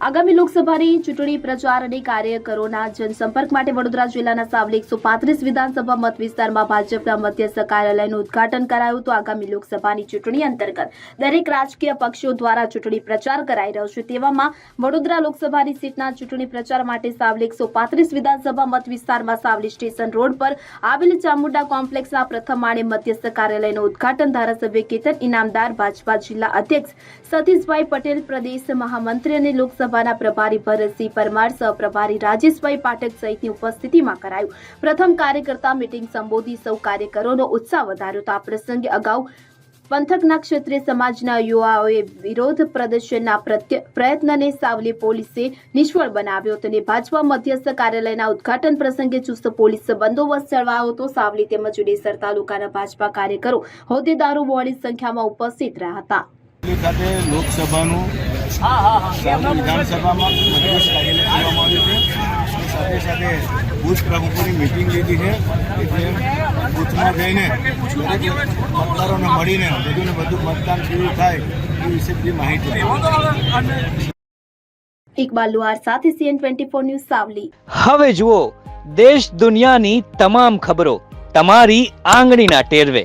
આગામી લોકસભાની ચૂંટણી પ્રચાર અને કાર્યકરોના જનસંપર્ક માટે વડોદરા જિલ્લાના સાવલી એકસો પાંત્રીસ વિધાનસભા મત વિસ્તારમાં ભાજપના મધ્યસ્થ કાર્યાલયનું ઉદઘાટન કરાયું તો આગામી લોકસભાની ચૂંટણી અંતર્ગત દરેક રાજકીય પક્ષો દ્વારા ચૂંટણી પ્રચાર કરાઈ રહ્યો છે. તેવામાં વડોદરા લોકસભાની સીટના ચૂંટણી પ્રચાર માટે સાવલી એકસો પાંત્રીસ વિધાનસભા મત વિસ્તારમાં સાવલી સ્ટેશન રોડ પર આવેલ ચામુંડા કોમ્પ્લેક્સના પ્રથમ માળે મધ્યસ્થ કાર્યાલયનું ઉદઘાટન ધારાસભ્ય કેતન ઇનામદાર, ભાજપા જિલ્લા અધ્યક્ષ સતીશભાઈ પટેલ, પ્રદેશ મહામંત્રી અને લોકસભાના પ્રભારી ભરતસિંહ પરમાર સહપ્રભારી રાજેશભાઈ પાઠક સહિતની ઉપસ્થિતિમાં કરાયું. પ્રથમ કાર્યકર્તા મિટિંગ સંબોધી સૌ કાર્યકરોનો ઉત્સાહ વધાર્યો. તો આ પ્રસંગે અગાઉ પંથકના ક્ષેત્રે સમાજના યુવાઓએ વિરોધ પ્રદર્શનના પ્રયત્નને સાવલી પોલીસે નિષ્ફળ બનાવ્યો હતો. અને ભાજપા મધ્યસ્થ કાર્યાલયના ઉદઘાટન પ્રસંગે ચુસ્ત પોલીસ બંદોબસ્ત ચડવાયો હતો. સાવલી તેમજ ઉડેસર તાલુકાના ભાજપા કાર્યકરો હોદ્દેદારો મોડી સંખ્યામાં ઉપસ્થિત રહ્યા હતા. ખાતે લોકસભાનું સાવલી વિધાનસભામાં મધ્યસ્થ કાર્યાલય કરવામાં આવ્યું છે. સાથે સાથે બૂથ પ્રમુખોની મિટિંગ લીધી છે. કે જે જઈને મતદારોને મળીને બધું ને મતદાન કેવું થાય એ વિશે માહિતી ઇકબાલ લુહાર સાથે CN twenty four news Savli. હવે જુઓ દેશ દુનિયાની તમામ ખબરો તમારી આંગળીના ટેરવે.